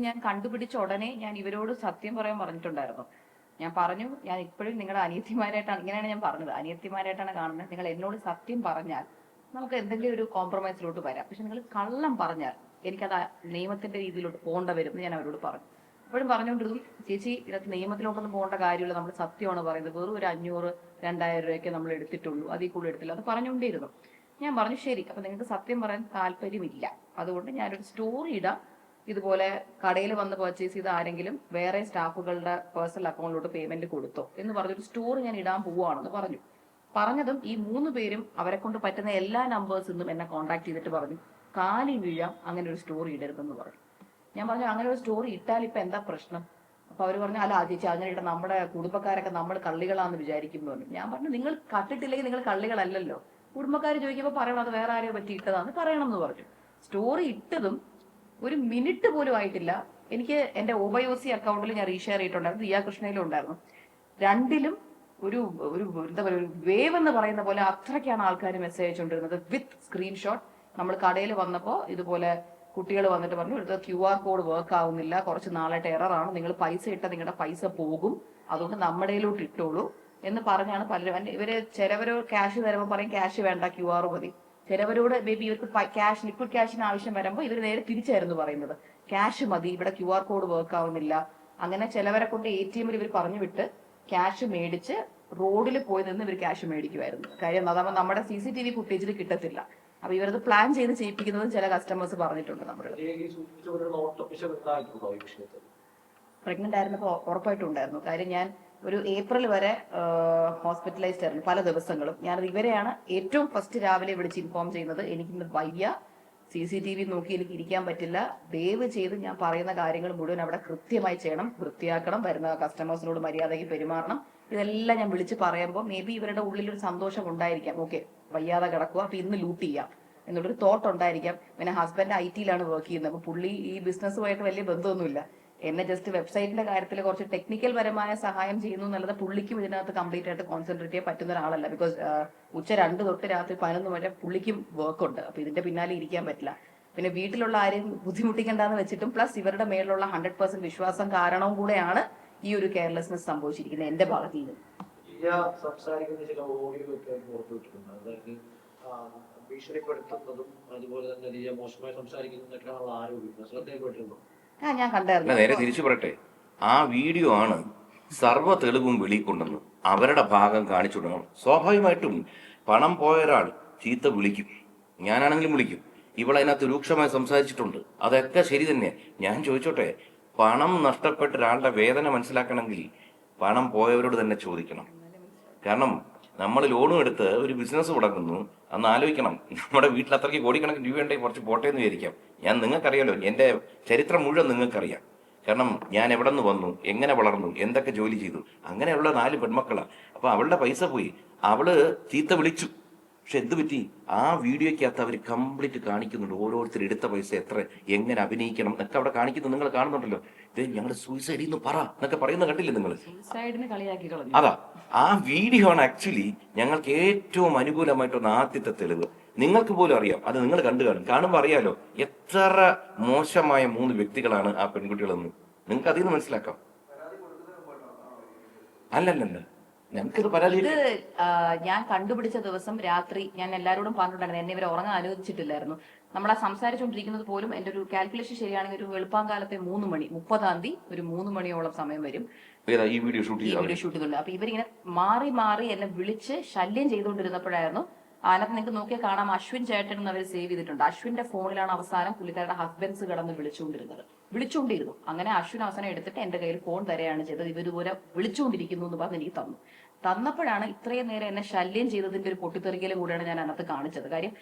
ഞാൻ കണ്ടുപിടിച്ച ഉടനെ ഞാൻ ഇവരോട് സത്യം പറയാൻ പറഞ്ഞിട്ടുണ്ടായിരുന്നു. ഞാൻ പറഞ്ഞു ഞാൻ ഇപ്പോഴും നിങ്ങളുടെ അനിയത്തിമാരായിട്ടാണ് ഇങ്ങനെയാണ് ഞാൻ പറഞ്ഞത്. അനിയത്തിമാരായിട്ടാണ് കാണുന്നത്. നിങ്ങൾ എന്നോട് സത്യം പറഞ്ഞാൽ നമുക്ക് എന്തെങ്കിലും ഒരു കോംപ്രമൈസിലോട്ട് വരാം. പക്ഷെ നിങ്ങൾ കള്ളം പറഞ്ഞാൽ എനിക്കത് നിയമത്തിന്റെ രീതിയിലോട്ട് പോകേണ്ട വരും എന്ന് ഞാൻ അവരോട് പറഞ്ഞു. അപ്പോഴും പറഞ്ഞുകൊണ്ടിരുന്നു ചേച്ചി ഇതിനകത്ത് നിയമത്തിലോട്ടൊന്നും പോകേണ്ട കാര്യമില്ല. നമ്മൾ സത്യമാണ് പറയുന്നത്. വെറും ഒരു അഞ്ഞൂറ് രണ്ടായിരം രൂപയൊക്കെ നമ്മൾ എടുത്തിട്ടുള്ളൂ. അതിൽ കൂടുതൽ എടുത്തില്ല. അത് പറഞ്ഞുകൊണ്ടിരുന്നു ഞാൻ പറഞ്ഞു ശരി. അപ്പൊ നിങ്ങൾക്ക് സത്യം പറയാൻ താല്പര്യമില്ല. അതുകൊണ്ട് ഞാനൊരു സ്റ്റോറി ഇടാം. ഇതുപോലെ കടയിൽ വന്ന് പർച്ചേസ് ചെയ്ത ആരെങ്കിലും വേറെ സ്റ്റാഫുകളുടെ പേഴ്സണൽ അക്കൗണ്ടിലോട്ട് പേയ്മെന്റ് കൊടുത്തോ എന്ന് പറഞ്ഞൊരു സ്റ്റോർ ഞാൻ ഇടാൻ പോവുകയാണെന്ന് പറഞ്ഞു. പറഞ്ഞതും ഈ മൂന്ന് പേരും അവരെ കൊണ്ട് പറ്റുന്ന എല്ലാ നമ്പേഴ്സിൽ നിന്നും എന്നെ കോൺടാക്ട് ചെയ്തിട്ട് പറഞ്ഞു. കാലി വീഴാം അങ്ങനെ ഒരു സ്റ്റോറി ഇടരുതെന്ന് പറഞ്ഞു. ഞാൻ പറഞ്ഞു അങ്ങനെ ഒരു സ്റ്റോറി ഇട്ടാൽ ഇപ്പൊ എന്താ പ്രശ്നം? അപ്പൊ അവർ പറഞ്ഞു അല്ല ചേച്ചി അങ്ങനെ ഇട്ട നമ്മുടെ കുടുംബക്കാരൊക്കെ നമ്മൾ കള്ളികളാന്ന് പറഞ്ഞു. ഞാൻ പറഞ്ഞു നിങ്ങൾ കട്ടിട്ടില്ലെങ്കിൽ നിങ്ങൾ കള്ളികളല്ലല്ലോ. കുടുംബക്കാർ ചോദിക്കുമ്പോൾ പറയണം അത് വേറെ ആരെയോ പറ്റി ഇട്ടതാന്ന് പറയണം എന്ന് പറഞ്ഞു. സ്റ്റോറി ഇട്ടതും ഒരു മിനിറ്റ് പോലും ആയിട്ടില്ല. എനിക്ക് എന്റെ ഒബയോസി അക്കൗണ്ടിൽ ഞാൻ റീഷെയർ ചെയ്തിട്ടുണ്ടായിരുന്നു ദിയാ കൃഷ്ണയിലും ഉണ്ടായിരുന്നു. രണ്ടിലും ഒരു ഒരു എന്താ പറയുക ഒരു വേവ് എന്ന് പറയുന്ന പോലെ അത്രയ്ക്കാണ് ആൾക്കാർ മെസ്സേജ് അയച്ചുകൊണ്ടിരുന്നത്. വിത്ത് സ്ക്രീൻഷോട്ട് നമ്മൾ കടയിൽ വന്നപ്പോൾ ഇതുപോലെ കുട്ടികൾ വന്നിട്ട് പറഞ്ഞു ഇത് ക്യു ആർ കോഡ് വർക്ക് ആവുന്നില്ല. കുറച്ച് നാളായിട്ട് എറർ ആണ്. നിങ്ങൾ പൈസ ഇട്ട നിങ്ങളുടെ പൈസ പോകും. അതുകൊണ്ട് നമ്മുടെയിലോട്ട് ഇട്ടോളൂ. എന്ന് പറഞ്ഞാണ് പലരും. ഇവർ ചിലവര് ക്യാഷ് തരുമ്പോൾ പറയും ക്യാഷ് വേണ്ട ക്യു ആർ മതി. ചിലവരോട് മേ ബി ഇവർക്ക് ക്യാഷ് ലിക്വിഡ് ക്യാഷിന് ആവശ്യം വരുമ്പോൾ ഇവർ നേരെ തിരിച്ചായിരുന്നു പറയുന്നത്. ക്യാഷ് മതി ഇവിടെ ക്യു ആർ കോഡ് വർക്ക് ആവുന്നില്ല. അങ്ങനെ ചിലവരെ കൊണ്ട് എ ടി എമ്മിൽ ഇവർ പറഞ്ഞു വിട്ട് ക്യാഷ് മേടിച്ച് റോഡിൽ പോയി നിന്ന് ഇവർ ക്യാഷ് മേടിക്കുമായിരുന്നു കാര്യം അതാകുമ്പോൾ നമ്മുടെ സി സി ടി വി ഫുട്ടേജിൽ കിട്ടത്തില്ല. അപ്പൊ ഇവരത് പ്ലാൻ ചെയ്ത് ചെയ്യിപ്പിക്കുന്നതും ചില കസ്റ്റമേഴ്സ് പറഞ്ഞിട്ടുണ്ട് നമ്മുടെ പ്രഗ്നന്റ് ആയിരുന്നപ്പോൾ ഉറപ്പായിട്ടും ഉണ്ടായിരുന്നു. കാര്യം ഞാൻ ഒരു ഏപ്രിൽ വരെ ഹോസ്പിറ്റലൈസ്ഡ് ആയിരുന്നു പല ദിവസങ്ങളും. ഞാൻ ഇവരെയാണ് ഏറ്റവും ഫസ്റ്റ് രാവിലെ വിളിച്ച് ഇൻഫോം ചെയ്യുന്നത്. എനിക്കിന്ന് വയ്യ. സി സി ടി വി നോക്കി എനിക്ക് ഇരിക്കാൻ പറ്റില്ല. ദയവ് ചെയ്ത് ഞാൻ പറയുന്ന കാര്യങ്ങൾ മുഴുവൻ അവിടെ കൃത്യമായി ചെയ്യണം. വൃത്തിയാക്കണം. വരുന്ന കസ്റ്റമേഴ്സിനോട് മര്യാദയ്ക്ക് പെരുമാറണം. ഇതെല്ലാം ഞാൻ വിളിച്ച് പറയുമ്പോൾ മേ ബി ഇവരുടെ ഉള്ളിൽ ഒരു സന്തോഷം ഉണ്ടായിരിക്കാം. ഓക്കെ വയ്യാതെ കിടക്കുക. അപ്പൊ ഇന്ന് ലൂട്ട് ചെയ്യാം എന്നുള്ളൊരു തോട്ട് ഉണ്ടായിരിക്കാം. പിന്നെ ഹസ്ബൻഡ് ഐ ടിയിലാണ് വർക്ക് ചെയ്യുന്നത്. അപ്പൊ പുള്ളി ഈ ബിസിനസ്സുമായിട്ട് വലിയ ബന്ധമൊന്നുമില്ല. എന്നെ ജസ്റ്റ് വെബ്സൈറ്റിന്റെ കാര്യത്തിൽ കുറച്ച് ടെക്നിക്കൽ പരമായ സഹായം ചെയ്യുന്നു എന്നുള്ളത് പുള്ളിക്കും ഇതിനകത്ത് കംപ്ലീറ്റ് ആയിട്ട് കോൺസെൻട്രേറ്റ് ചെയ്യാൻ പറ്റുന്ന ഒരാളല്ല. ബിക്കോസ് ഉച്ച രണ്ട് തൊട്ട് രാത്രി പതിനൊന്ന് വരെ പുള്ളിക്കും വർക്ക് ഉണ്ട്. അപ്പൊ ഇതിന്റെ പിന്നാലെ ഇരിക്കാൻ പറ്റില്ല. പിന്നെ വീട്ടിലുള്ള ആരെയും ബുദ്ധിമുട്ടിക്കണ്ടെന്ന് വെച്ചിട്ടും പ്ലസ് ഇവരുടെ മേലുള്ള ഹൺഡ്രഡ് പെർസെന്റ് വിശ്വാസം കാരണവും കൂടെയാണ് ഈ ഒരു കെയർലെസ്നെസ് സംഭവിച്ചിരിക്കുന്നത് എന്റെ ഭാഗത്ത് നിന്ന് അതായത് ഭീഷണിപ്പെടുത്തുന്നതും അതുപോലെ തന്നെ മോശമായി സംസാരിക്കുന്നതൊക്കെയാണുള്ള ആരോപിക്കുന്നത് ശ്രദ്ധയിൽപ്പെട്ടിരുന്നു ഞാൻ നേരെ തിരിച്ചു പറയട്ടെ. ആ വീഡിയോ ആണ് സർവ തെളിവും വെളിക്കൊണ്ടെന്ന് അവരുടെ ഭാഗം കാണിച്ചു കൊടുക്കണം. സ്വാഭാവികമായിട്ടും പണം പോയ ഒരാൾ ചീത്ത വിളിക്കും. ഞാനാണെങ്കിലും വിളിക്കും. ഇവളതിനകത്ത് രൂക്ഷമായി സംസാരിച്ചിട്ടുണ്ട്. അതൊക്കെ ശരി തന്നെ. ഞാൻ ചോദിച്ചോട്ടെ പണം നഷ്ടപ്പെട്ട ഒരാളുടെ വേദന മനസ്സിലാക്കണമെങ്കിൽ പണം പോയവരോട് തന്നെ ചോദിക്കണം. കാരണം നമ്മൾ ലോണും എടുത്ത് ഒരു ബിസിനസ് തുടങ്ങുന്നു. അന്ന് ആലോചിക്കണം. നമ്മുടെ വീട്ടിൽ അത്രയ്ക്ക് കോടിക്കണക്കിന് രൂപയുണ്ടെങ്കിൽ കുറച്ച് പോട്ടെ എന്ന് വിചാരിക്കാം. ഞാൻ നിങ്ങൾക്കറിയാലോ എന്റെ ചരിത്രം മുഴുവൻ നിങ്ങൾക്കറിയാം. കാരണം ഞാൻ എവിടെ നിന്ന് വന്നു എങ്ങനെ വളർന്നു എന്തൊക്കെ ജോലി ചെയ്തു അങ്ങനെയുള്ള നാല് പെൺമക്കളാണ് അപ്പോൾ അവളുടെ പൈസ പോയി. അവൾ ചീത്ത വിളിച്ചു. പക്ഷെ എന്ത് പറ്റി? ആ വീഡിയോയ്ക്കകത്ത് അവർ കംപ്ലീറ്റ് കാണിക്കുന്നുണ്ട്. ഓരോരുത്തർ എടുത്ത പൈസ എത്ര എങ്ങനെ അഭിനയിക്കണം എന്നൊക്കെ അവിടെ കാണിക്കുന്നത് നിങ്ങൾ കാണുന്നുണ്ടല്ലോ. ഇത് ഞങ്ങൾ സൂയിസൈഡ് നിന്ന് പറ എന്നൊക്കെ പറയുന്ന കണ്ടില്ലേ നിങ്ങൾ അതാ ആ വീഡിയോ ആണ് ആക്ച്വലി ഞങ്ങൾക്ക് ഏറ്റവും അനുകൂലമായിട്ടുള്ള ആദ്യത്തെ തെളിവ്. നിങ്ങൾക്ക് പോലും അറിയാം. അത് നിങ്ങൾ കണ്ടു കാണും. കാണുമ്പോൾ അറിയാലോ എത്ര മോശമായ മൂന്ന് വ്യക്തികളാണ് ആ പെൺകുട്ടികളെന്ന്. നിങ്ങൾക്ക് അതിൽ നിന്ന് മനസ്സിലാക്കാം? അല്ലല്ലല്ല. ഇത് ഞാൻ കണ്ടുപിടിച്ച ദിവസം രാത്രി ഞാൻ എല്ലാവരോടും പറഞ്ഞിട്ടുണ്ടായിരുന്നു. എന്നെ ഇവരെ ഉറങ്ങാൻ അനുവദിച്ചിട്ടില്ലായിരുന്നു. നമ്മൾ ആ സംസാരിച്ചുകൊണ്ടിരിക്കുന്നത് പോലും എന്റെ ഒരു കാൽക്കുലേഷൻ ശരിയാണെങ്കിൽ ഒരു വെളുപ്പാങ്കാലത്തെ മൂന്ന് മണി മുപ്പതാം തീയതി ഒരു മൂന്ന് മണിയോളം സമയം വരും. ഈ വീഡിയോ ഷൂട്ട് അപ്പൊ ഇവരിങ്ങനെ മാറി മാറി എന്നെ വിളിച്ച് ശല്യം ചെയ്തുകൊണ്ടിരുന്നപ്പോഴായിരുന്നു അതിനകത്ത് നിങ്ങൾക്ക് നോക്കിയാൽ കാണാം അശ്വിൻ ചേട്ടൻ എന്ന് അവർ സേവ് ചെയ്തിട്ടുണ്ട്. അശ്വിന്റെ ഫോണിലാണ് അവസാനം പുള്ളിക്കാരുടെ ഹസ്ബൻഡ്സ് കടന്ന് വിളിച്ചുകൊണ്ടിരുന്നത്. വിളിച്ചുകൊണ്ടിരുന്നു അങ്ങനെ അശ്വിൻ എടുത്തിട്ട് എന്റെ കയ്യിൽ ഫോൺ തരെയാണ് ചെയ്തത്. ഇവരിതുപോലെ വിളിച്ചുകൊണ്ടിരിക്കുന്നു എന്ന് പറഞ്ഞ് എനിക്ക് തന്നു. തന്നപ്പോഴാണ് ഇത്രയും നേരം എന്നെ ശല്യം ചെയ്തതിന്റെ ഒരു പൊട്ടിത്തെറിക്കലും കൂടെയാണ് ഞാൻ അതിനകത്ത് കാണിച്ചത്. കാര്യം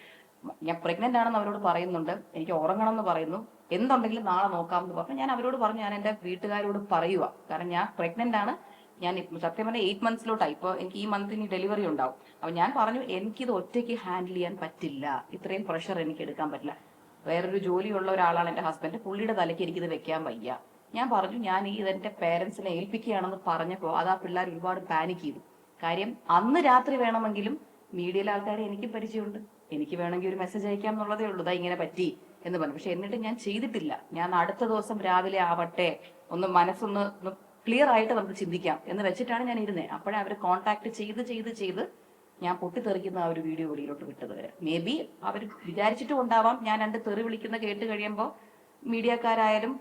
ഞാൻ പ്രഗ്നന്റ് ആണെന്ന് അവരോട് പറയുന്നുണ്ട്. എനിക്ക് ഉറങ്ങണം എന്ന് പറയുന്നു. എന്തുണ്ടെങ്കിലും നാളെ നോക്കാം എന്ന് പറഞ്ഞു. ഞാൻ അവരോട് പറഞ്ഞു ഞാൻ എന്റെ വീട്ടുകാരോട് പറയുക കാരണം ഞാൻ പ്രഗ്നന്റ് ആണ്. ഞാൻ സത്യം പറഞ്ഞാൽ എയ്റ്റ് മന്ത്സിലോട്ടായി ഇപ്പൊ എനിക്ക് ഈ മന്തിന് ഡെലിവറി ഉണ്ടാവും. അപ്പൊ ഞാൻ പറഞ്ഞു എനിക്കിത് ഒറ്റയ്ക്ക് ഹാൻഡിൽ ചെയ്യാൻ പറ്റില്ല. ഇത്രയും പ്രഷർ എനിക്ക് എടുക്കാൻ പറ്റില്ല. വേറൊരു ജോലിയുള്ള ഒരാളാണ് എന്റെ ഹസ്ബൻഡ് പുള്ളിയുടെ തലയ്ക്ക് എനിക്കിത് വെക്കാൻ വയ്യ. ഞാൻ പറഞ്ഞു ഞാൻ ഈ ഇതെന്റെ പേരൻസിനെ ഏൽപ്പിക്കുകയാണെന്ന് പറഞ്ഞപ്പോൾ അത് ആ പിള്ളേർ ഒരുപാട് പാനിക് ചെയ്തു. കാര്യം അന്ന് രാത്രി വേണമെങ്കിലും മീഡിയയിലെ ആൾക്കാരെ എനിക്ക് പരിചയമുണ്ട്. എനിക്ക് വേണമെങ്കിൽ ഒരു മെസ്സേജ് അയക്കാം എന്നുള്ളതേ ഉള്ളൂ. ഇങ്ങനെ പറ്റി എന്ന് പറഞ്ഞു. പക്ഷെ എന്നിട്ട് ഞാൻ ചെയ്തിട്ടില്ല. ഞാൻ അടുത്ത ദിവസം രാവിലെ ആവട്ടെ ഒന്ന് മനസ്സൊന്ന് ക്ലിയർ ആയിട്ട് നമുക്ക് ചിന്തിക്കാം എന്ന് വെച്ചിട്ടാണ് ഞാൻ ഇരുന്നത് അപ്പോഴേ അവർ കോൺടാക്ട് ചെയ്ത് ചെയ്ത് ചെയ്ത് ഞാൻ പൊട്ടിത്തെറിക്കുന്ന ആ ഒരു വീഡിയോ വെളിയിലോട്ട് വിട്ടത് വരെ. മേ ബി അവർ വിചാരിച്ചിട്ടും ഉണ്ടാവാം. ഞാൻ രണ്ട് തെറി വിളിക്കുന്ന കേട്ട് കഴിയുമ്പോൾ മീഡിയക്കാരായാലും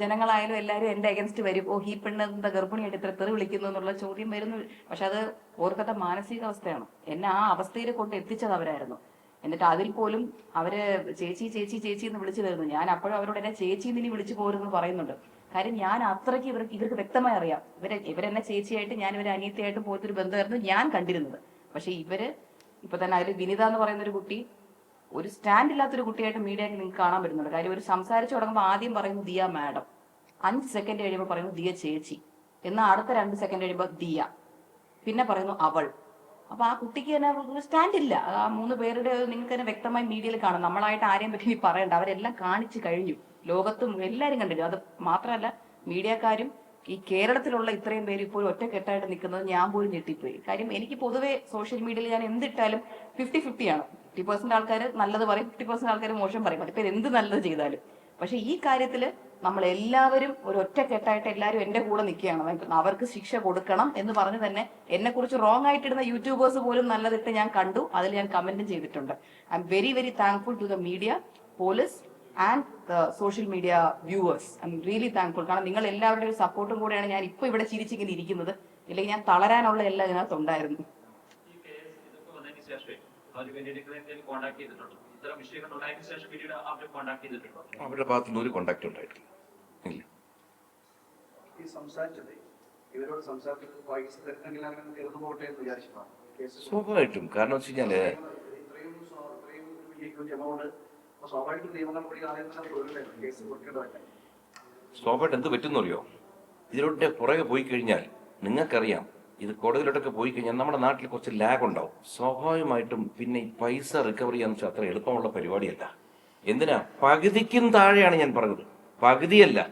ജനങ്ങളായാലും എല്ലാവരും എന്റെ അഗൻസ്റ്റ് വരും. ഓ ഈ പെണ്ണ് എന്താ ഗർഭിണിയായിട്ട് ഇത്ര തെറി വിളിക്കുന്നു എന്നുള്ള ചോദ്യം വരുന്നു. പക്ഷെ അത് ഓർക്കത്തെ മാനസികാവസ്ഥയാണ് എന്നെ ആ അവസ്ഥയിൽ കൊണ്ട് എത്തിച്ചത് അവരായിരുന്നു. എന്നിട്ട് അതിൽ പോലും അവർ ചേച്ചി ചേച്ചി ചേച്ചി എന്ന് വിളിച്ചു തരുന്നു. ഞാൻ അപ്പോഴും അവരോട് എന്നെ ചേച്ചി എന്ന് വിളിച്ചു പോരുന്നു പറയുന്നുണ്ട്. കാര്യം ഞാൻ അത്രയ്ക്ക് ഇവർക്ക് ഇവർക്ക് വ്യക്തമായി അറിയാം. ഇവരെ ഇവരെന്നെ ചേച്ചിയായിട്ട് ഞാൻ ഇവരെ അനിയത്തിയായിട്ടും പോയിട്ടൊരു ബന്ധമായിരുന്നു ഞാൻ കണ്ടിരുന്നത്. പക്ഷെ ഇവർ ഇപ്പൊ തന്നെ അതിൽ വിനിത എന്ന് പറയുന്ന ഒരു കുട്ടി ഒരു സ്റ്റാൻഡ് ഇല്ലാത്തൊരു കുട്ടിയായിട്ട് മീഡിയയിൽ നിങ്ങൾക്ക് കാണാൻ പറ്റുന്നുണ്ട്. കാര്യം ഒരു സംസാരിച്ചു തുടങ്ങുമ്പോൾ ആദ്യം പറയുന്നു ദിയ മാഡം. അഞ്ച് സെക്കൻഡ് കഴിയുമ്പോൾ പറയുന്നു ദിയ ചേച്ചി. എന്നാൽ അടുത്ത രണ്ട് സെക്കൻഡ് കഴിയുമ്പോൾ ദിയ. പിന്നെ പറയുന്നു അവൾ. അപ്പൊ ആ കുട്ടിക്ക് തന്നെ ഒരു സ്റ്റാൻഡ് ഇല്ല. ആ മൂന്ന് പേരുടെ നിങ്ങൾക്ക് തന്നെ വ്യക്തമായി മീഡിയയിൽ കാണാം. നമ്മളായിട്ട് ആരെയും പറ്റി പറയണ്ട. അവരെല്ലാം കാണിച്ചു കഴിഞ്ഞു. ലോകത്തും എല്ലാവരും കണ്ടിരുന്നു അത് മാത്രമല്ല മീഡിയക്കാരും ഈ കേരളത്തിലുള്ള ഇത്രയും പേര് ഇപ്പോൾ ഒറ്റക്കെട്ടായിട്ട് നിൽക്കുന്നത് ഞാൻ പോലും ഞെട്ടിപ്പോയി. കാര്യം എനിക്ക് പൊതുവെ സോഷ്യൽ മീഡിയയിൽ ഞാൻ എന്തിട്ടാലും ഫിഫ്റ്റി ഫിഫ്റ്റി ആണ്. ഫിഫ്റ്റി പെർസെന്റ് ആൾക്കാർ നല്ലത് പറയും ഫിഫ്റ്റി പെർസെന്റ് ആൾക്കാർ മോശം പറയും. മറ്റേ എന്ത് നല്ലത് ചെയ്താലും. പക്ഷെ ഈ കാര്യത്തിൽ നമ്മൾ എല്ലാവരും ഒരു ഒറ്റക്കെട്ടായിട്ട് എല്ലാവരും എന്റെ കൂടെ നിൽക്കുകയാണ്. അവർക്ക് ശിക്ഷ കൊടുക്കണം എന്ന് പറഞ്ഞ് തന്നെ എന്നെ കുറിച്ച് റോങ് ആയിട്ടിടുന്ന യൂട്യൂബേഴ്സ് പോലും നല്ലതിട്ട് ഞാൻ കണ്ടു. അതിൽ ഞാൻ കമന്റും ചെയ്തിട്ടുണ്ട്. I'm very very thankful to the media police and the social media viewers I'm really thankful കാരണം നിങ്ങൾ എല്ലാവരുടെയും ഒരു സപ്പോർട്ടും കൂടെയാണ് ഞാൻ ഇപ്പൊ ഇവിടെ ചിരിച്ചിങ്ങനെ ഇരിക്കുന്നത്. ഇല്ലെങ്കിൽ ഞാൻ തളരാനുള്ള എല്ലാം ഇതിനകത്ത് ഉണ്ടായിരുന്നു. ഈ കേസ് ഇതൊക്കെ വന്നതിന് ശേഷമേ അവർ പിന്നീട് എന്തെങ്കിലും കോൺടാക്ട് ചെയ്തിട്ടുണ്ടോ? ഇത്തരം വിഷയങ്ങൾ ഉണ്ടായതിനു ശേഷം പിന്നീട് അവർ കോൺടാക്ട് ചെയ്തിട്ടുണ്ടോ? അവരുടെ ഭാഗത്തുനിന്ന് ഒരു കോണ്ടാക്ട് ഉണ്ടായിട്ടില്ല. ഇല്ല. ഈ സംസാരിച്ചത് ഇവരോട് സംസാരിച്ചത് പൈസ തരുന്നെങ്കിൽ അങ്ങനെ തീർന്നു പോട്ടെ എന്ന് വിചാരിച്ചിട്ടാണ്? കേസ് സ്വാഭാവികമായിട്ടും കാരണം വെച്ച് കഴിഞ്ഞാൽ ഇത്രയും വലിയ എമൗണ്ട് സ്വാഭാവികമായിട്ട് എന്ത് പറ്റുന്നറിയോ അറിയോ ഇതിലോട്ട് പുറകെ പോയി കഴിഞ്ഞാൽ നിങ്ങൾക്കറിയാം ഇത് കോടതിയിലോട്ടൊക്കെ പോയി കഴിഞ്ഞാൽ നമ്മുടെ നാട്ടിൽ കുറച്ച് ലാഗ് ഉണ്ടാവും. സ്വാഭാവികമായിട്ടും പിന്നെ ഈ പൈസ റിക്കവർ ചെയ്യാന്ന് വെച്ചാൽ അത്ര എളുപ്പമുള്ള പരിപാടിയല്ല. എന്തിനാ? പകുതിക്കും താഴെയാണ് ഞാൻ പറഞ്ഞത്. പകുതിയല്ല.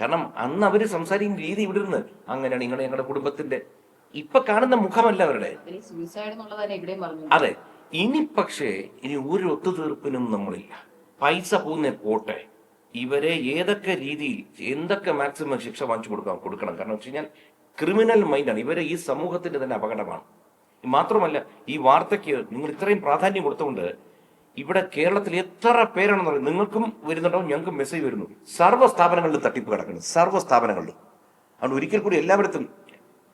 കാരണം അന്ന് അവർ സംസാരിക്കുന്ന രീതി ഇവിടെ നിന്ന് അങ്ങനെയാണ് നിങ്ങളുടെ ഞങ്ങളുടെ കുടുംബത്തിന്റെ. ഇപ്പൊ കാണുന്ന മുഖമല്ല അവരുടെ. അതെ. ഇനി പക്ഷേ ഇനി ഒരു ഒത്തുതീർപ്പിനും നമ്മളില്ല. പൈസ പോകുന്ന പോട്ടെ. ഇവരെ ഏതൊക്കെ രീതിയിൽ എന്തൊക്കെ മാക്സിമം ശിക്ഷ വാങ്ങിച്ചു കൊടുക്കാൻ കൊടുക്കണം? കാരണം വെച്ച് കഴിഞ്ഞാൽ ക്രിമിനൽ മൈൻഡാണ് ഇവരെ ഈ സമൂഹത്തിന്റെ തന്നെ അപകടമാണ്. മാത്രമല്ല ഈ വാർത്തയ്ക്ക് നിങ്ങൾ ഇത്രയും പ്രാധാന്യം കൊടുത്തുകൊണ്ട് ഇവിടെ കേരളത്തിൽ എത്ര പേരാണെന്ന് പറയുന്നത് നിങ്ങൾക്കും വരുന്നുണ്ടാവും ഞങ്ങൾക്കും മെസ്സേജ് വരുന്നു. സർവ സ്ഥാപനങ്ങളിലും തട്ടിപ്പ് കിടക്കുന്നു. സർവ സ്ഥാപനങ്ങളിലും. അതുകൊണ്ട് ഒരിക്കൽ കൂടി എല്ലായിടത്തും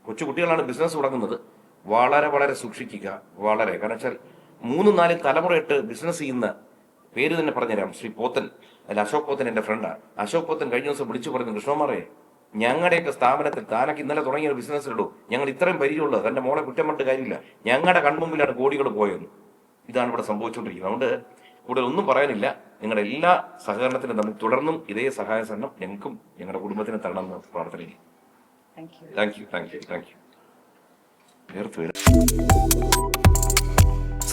കൊച്ചു കുട്ടികളാണ് ബിസിനസ് തുടങ്ങുന്നത്. വളരെ വളരെ സൂക്ഷിക്കുക. വളരെ. കാരണം വെച്ചാൽ മൂന്ന് നാല് തലമുറയിട്ട് ബിസിനസ് ചെയ്യുന്ന പേര് തന്നെ പറഞ്ഞുതരാം. ശ്രീ പോത്തൻ. അല്ല അശോക് പോത്തൻ എന്റെ ഫ്രണ്ടാണ് അശോക് പോത്തൻ കഴിഞ്ഞ ദിവസം വിളിച്ചു പറഞ്ഞു കൃഷ്ണകുമാറെ ഞങ്ങളുടെയൊക്കെ സ്ഥാപനത്തിൽ താനൊക്കെ ഇന്നലെ തുടങ്ങിയ ഒരു ബിസിനസ് ഇടൂ. ഞങ്ങൾ ഇത്രയും പരിചയമുള്ളത്. തന്റെ മോളെ കുറ്റം പറഞ്ഞിട്ട് കാര്യമില്ല. ഞങ്ങളുടെ കൺമുമ്പിലാണ് കോടികൾ പോയെന്ന് ഇതാണ് ഇവിടെ സംഭവിച്ചുകൊണ്ടിരിക്കുന്നത്. അതുകൊണ്ട് കൂടുതൽ ഒന്നും പറയാനില്ല. നിങ്ങളുടെ എല്ലാ സഹകരണത്തിനും നമുക്ക് തുടർന്നും ഇതേ സഹായ സഹകരണം ഞങ്ങൾക്കും ഞങ്ങളുടെ കുടുംബത്തിനും തരണമെന്ന് പ്രാർത്ഥനയില്ല thank you thank you thank you